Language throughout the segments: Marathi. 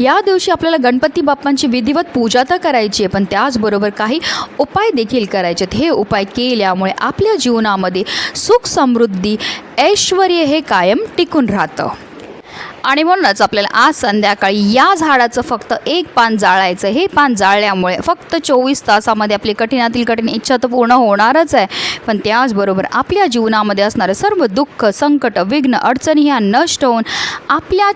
या दिवशी आपल्याला गणपती बाप्पांची विधिवत पूजा तर करायची आहे पण त्याचबरोबर काही उपाय देखील करायचे आहेत. हे उपाय केल्यामुळे आपल्या जीवनामध्ये सुख समृद्धी ऐश्वर हे कायम टिकून राहतं. आणि म्हणूनच आपल्याला आज संध्याकाळी या झाडाचं फक्त एक पान जाळायचं हे पान जाळल्यामुळे फक्त चोवीस तासामध्ये आपली कठीणातील कठीण इच्छा तर पूर्ण होणारच आहे. पण त्याचबरोबर आपल्या जीवनामध्ये असणारं सर्व दुःख संकट विघ्न अडचणी ह्या नष्ट होऊन आपल्या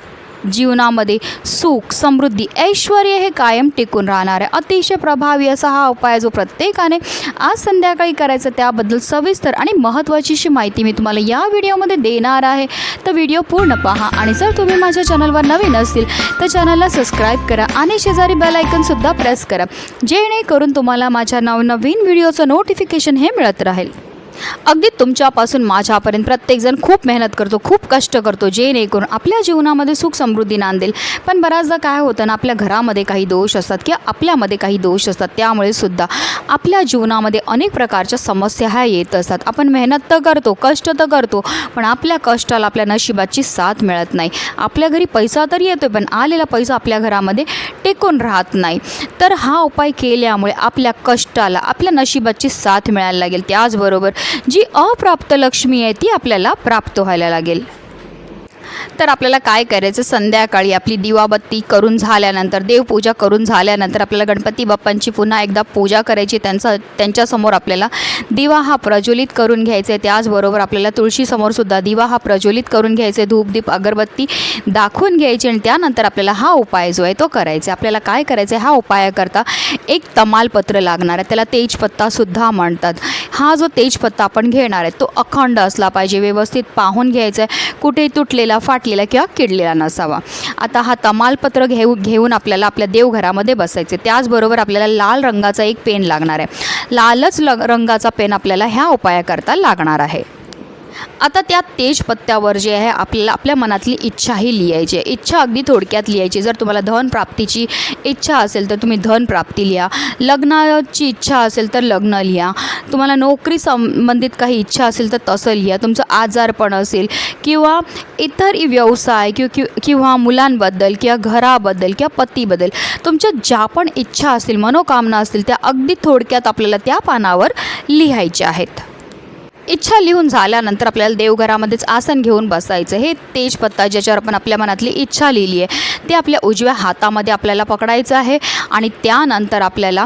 जीवनामध्ये सुख समृद्धी ऐश्वर हे कायम टिकून राहणार आहे. अतिशय प्रभावी असा हा उपाय जो प्रत्येकाने आज संध्याकाळी करायचा त्याबद्दल सविस्तर आणि महत्त्वाची अशी माहिती मी तुम्हाला या व्हिडिओमध्ये देणार आहे. तर व्हिडिओ पूर्ण पहा आणि जर तुम्ही माझ्या चॅनलवर नवीन असतील तर चॅनलला सबस्क्राईब करा आणि शेजारी बेल आयकनसुद्धा प्रेस करा. जेणेकरून तुम्हाला माझ्या नवनवीन व्हिडिओचं नोटिफिकेशन हे मिळत राहील. अगदी तुमच्यापासून माझ्यापर्यंत प्रत्येकजण खूप मेहनत करतो खूप कष्ट करतो जेणेकरून आपल्या जीवनामध्ये सुख समृद्धी नांदेल. पण बऱ्याचदा काय होतं ना आपल्या घरामध्ये काही दोष असतात किंवा आपल्यामध्ये काही दोष असतात त्यामुळे सुद्धा आपल्या जीवनामध्ये अनेक प्रकारच्या समस्या ह्या येत असतात. आपण मेहनत तर करतो कष्ट तर करतो पण आपल्या कष्टाला आपल्या नशिबाची साथ मिळत नाही. आपल्या घरी पैसा तर येतो पण आलेला पैसा आपल्या घरामध्ये टेकून राहत नाही. तर हा उपाय केल्यामुळे आपल्या कष्टाला आपल्या नशिबाची साथ मिळायला लागेल. त्याचबरोबर जी अप्राप्त लक्ष्मी आहे ती आपल्याला प्राप्त व्हायला लागेल. तर आपल्याला काय करायचं? संध्याकाळी आपली दिवाबत्ती करून झाल्यानंतर देवपूजा करून झाल्यानंतर आपल्याला गणपती बाप्पांची पुन्हा एकदा पूजा करायची. त्यांचा त्यांच्यासमोर आपल्याला दिवा हा प्रज्वलित करून घ्यायचा आहे. त्याचबरोबर आपल्याला तुळशीसमोरसुद्धा दिवा हा प्रज्वलित करून घ्यायचा आहे. धूपदीप अगरबत्ती दाखवून घ्यायची आणि त्यानंतर आपल्याला हा उपाय जो आहे तो करायचा आपल्याला काय करायचं आहे? हा उपायाकरता एक तमालपत्र लागणार आहे. त्याला तेजपत्तासुद्धा म्हणतात. हा जो तेजपत्ता आपण घेणार आहे तो अखंड असला पाहिजे. व्यवस्थित पाहून घ्यायचा आहे. कुठे तुटलेला फाटलेला किंवा किडलेला नसावा. आता हा तमालपत्र घेऊ घेऊन आपल्याला आपल्या देवघरामध्ये बसायचे त्याचबरोबर आपल्याला लाल रंगाचा एक पेन लागणार आहे. लालच ल रंगाचा पेन आपल्याला ह्या उपायाकरता लागणार आहे. आता त्या तेजपत्त्यावर जे आहे आपल्याला आपल्या मनातली इच्छाही लिहायची आहे. इच्छा अगदी थोडक्यात लिहायची. जर तुम्हाला धन प्राप्तीची इच्छा असेल तर तुम्ही धन प्राप्ती लिहा. लग्नाची इच्छा असेल तर लग्न लिहा. तुम्हाला नोकरी संबंधित काही इच्छा असेल तर तसं लिहा. तुमचं आजारपण असेल किंवा इतर व्यवसाय किंवा कि किंवा मुलांबद्दल किंवा घराबद्दल किंवा पतीबद्दल तुमच्या ज्या पण इच्छा असतील मनोकामना असतील त्या अगदी थोडक्यात आपल्याला त्या पानावर लिहायच्या आहेत. इच्छा लिहून झाल्यानंतर आपल्याला देवघरामध्येच आसन घेऊन बसायचं. हे तेजपत्ता ज्याच्यावर आपण आपल्या मनातली इच्छा लिहिली आहे ते आपल्या उजव्या हातामध्ये आपल्याला पकडायचं आहे आणि त्यानंतर आपल्याला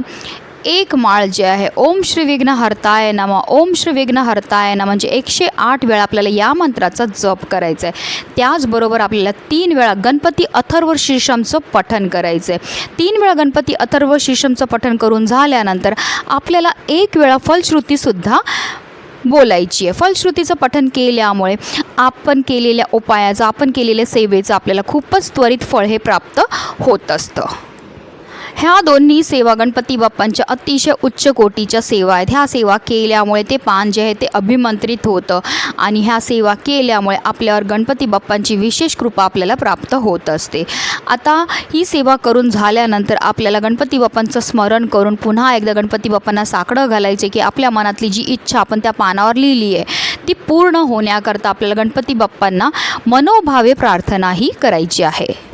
एक माळ जे आहे ओम श्री विघ्न हरताय नम. ओम श्री विघ्न हरताय नम म्हणजे एकशे आठ वेळा आपल्याला या मंत्राचा जप करायचा आहे. त्याचबरोबर आपल्याला तीन वेळा गणपती अथर्व शीर्षमचं पठन करायचं आहे. तीन वेळा गणपती अथर्व शीर्षमचं पठन करून झाल्यानंतर आपल्याला एक वेळा फलश्रुतीसुद्धा बोलायची आहे. फलश्रुतीचं पठन केल्यामुळे आपण केलेल्या उपायाचं आपण केलेल्या सेवेचं आपल्याला खूपच त्वरित फळ हे प्राप्त होत असतं. ह्या दोन्ही सेवा गणपती बाप्पांच्या अतिशय उच्च कोटीच्या सेवा आहेत. ह्या सेवा केल्यामुळे ते पान जे आहे ते अभिमंत्रित होतं आणि ह्या सेवा केल्यामुळे आपल्यावर गणपती बाप्पांची विशेष कृपा आपल्याला प्राप्त होत असते. आता ही सेवा करून झाल्यानंतर आपल्याला गणपती बाप्पांचं स्मरण करून पुन्हा एकदा गणपती बाप्पांना साकडं घालायचे की आपल्या मनातली जी इच्छा आपण त्या पानावर लिहिली आहे ती पूर्ण होण्याकरता आपल्याला गणपती बाप्पांना मनोभावे प्रार्थनाही करायची आहे.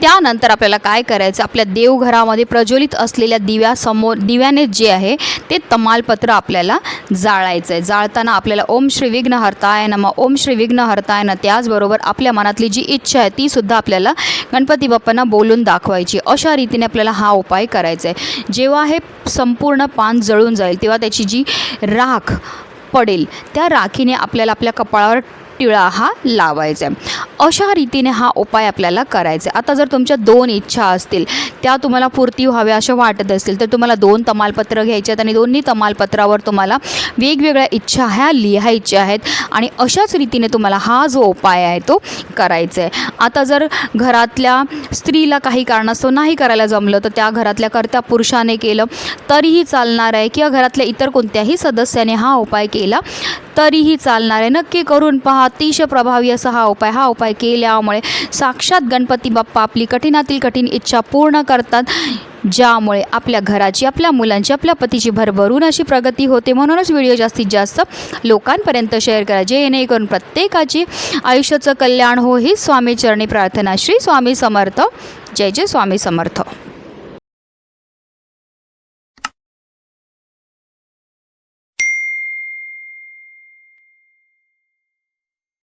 त्यानंतर आपल्याला काय करायचं? आपल्या देवघरामध्ये प्रज्वलित असलेल्या दिव्यासमोर दिव्याने जे आहे ते तमालपत्र आपल्याला जाळायचं आहे. जाळताना आपल्याला ओम श्री विघ्न हरताय नम. ओम श्री विघ्न हरताय न त्याचबरोबर आपल्या मनातली जी इच्छा आहे तीसुद्धा आपल्याला गणपती बाप्पांना बोलून दाखवायची अशा रीतीने आपल्याला हा उपाय करायचा आहे. जेव्हा हे संपूर्ण पान जळून जाईल तेव्हा त्याची जी राख पडेल त्या राखीने आपल्याला आपल्या कपाळावर टिळा हा लावायचा आहे. अशा रीतीने हा उपाय आपल्याला करायचा आहे. आता जर तुमच्या दोन इच्छा असतील त्या तुम्हाला पूर्ती व्हाव्या अशा वाटत असतील तर तुम्हाला दोन तमालपत्र घ्यायचे आहेत आणि दोन्ही तमालपत्रावर तुम्हाला वेगवेगळ्या इच्छा ह्या लिहायच्या आहेत आणि अशाच रीतीने तुम्हाला हा जो उपाय आहे तो करायचा आहे. आता जर घरातल्या स्त्रीला काही कारणास्तव नाही करायला जमलं तर त्या घरातल्या कर्त्या पुरुषाने केलं तरीही चालणार आहे. किंवा घरातल्या इतर कोणत्याही सदस्याने हा उपाय केला तरीही चालणार आहे. नक्की करून पहा अतिशय प्रभावी असा हा उपाय. हा उपाय केल्यामुळे साक्षात गणपती बाप्पा आपली कठीणातील कठीण इच्छा पूर्ण करतात. ज्यामुळे आपल्या घराची आपल्या मुलांची आपल्या पतीची भरभरून अशी प्रगती होते. म्हणूनच व्हिडिओ जास्तीत जास्त लोकांपर्यंत शेअर करा जेणेकरून प्रत्येकाची आयुष्याचं कल्याण हो ही स्वामी चरणी प्रार्थना. श्री स्वामी समर्थ. जय जय स्वामी समर्थ.